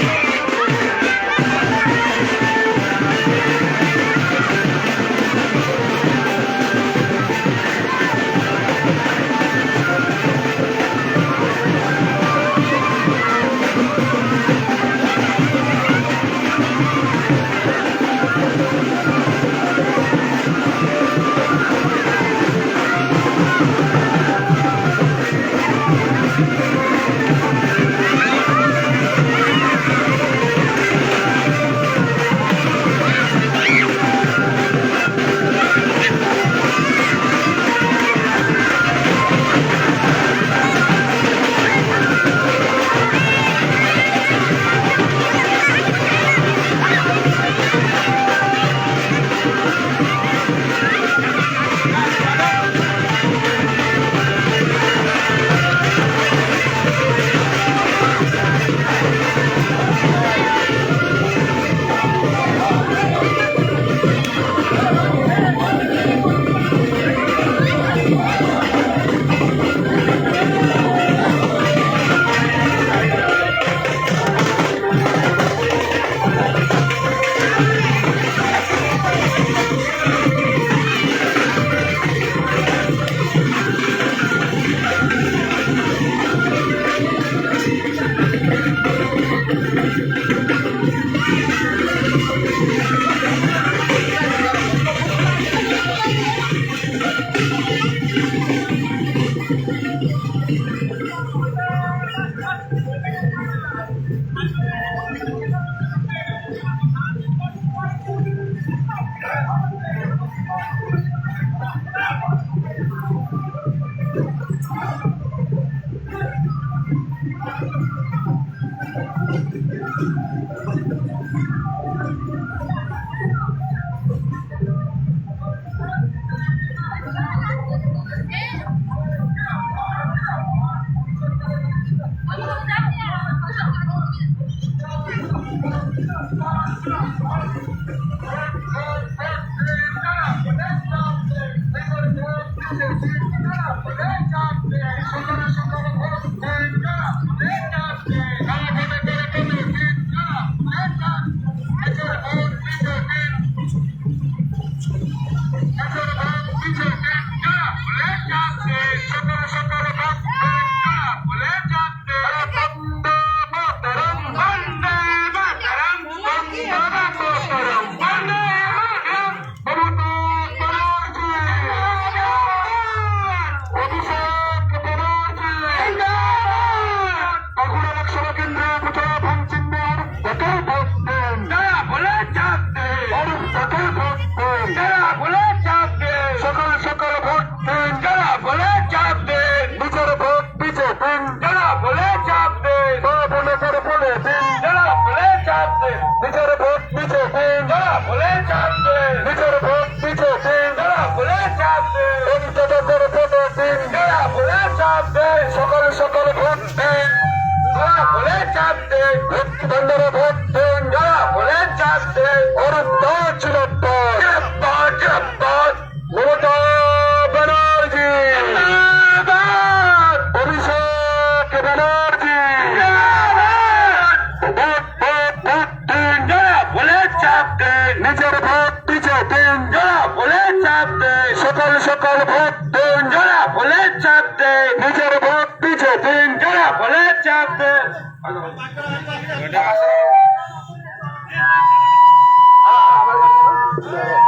Yeah. নিজের vote পিছে দিন জোড়া বলে চাপ দেয়। সকাল সকাল ভোট দিন জোড়া বলে চাপ দেয়। নিজের ভোট পিছে দিন জোড়া বলে চাপ দেয়। আগে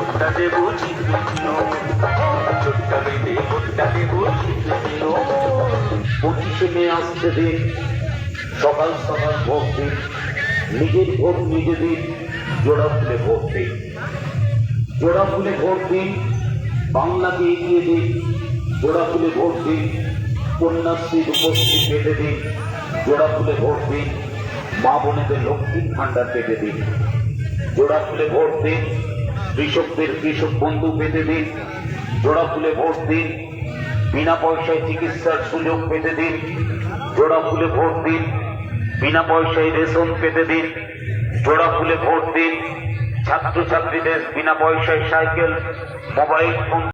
ভুট্টা দেবো আসতে দিন সকাল সকাল ভোট দিন। নিজের ভোট নিজে দিন, জোড়া ফুলে ভোট দিন। জোড়া ফুলে ভোট দিন, বাংলাকে এগিয়ে দিন। জোড়া ফুলে ভোট দিন, কন্যাশ্রীর উপস্থিতি পেতে দিন। জোড়া ফুলে ভোট দিন, মা বোনেদের লক্ষ্মীর ভাণ্ডার পেতে দিন। জোড়া ফুলে ভোট দিন কৃষকদের কৃষক বন্ধু পেতে দিন, জোড়া ফুলে ভোট দিন, বিনা পয়সায় চিকিৎসার সুযোগ পেতে দিন, জোড়া ফুলে ভোট দিন, বিনা পয়সায় রেশন পেতে দিন, জোড়া ফুলে ভোট দিন, ছাত্রছাত্রীদের বিনা পয়সায় সাইকেল, মোবাইল ফোন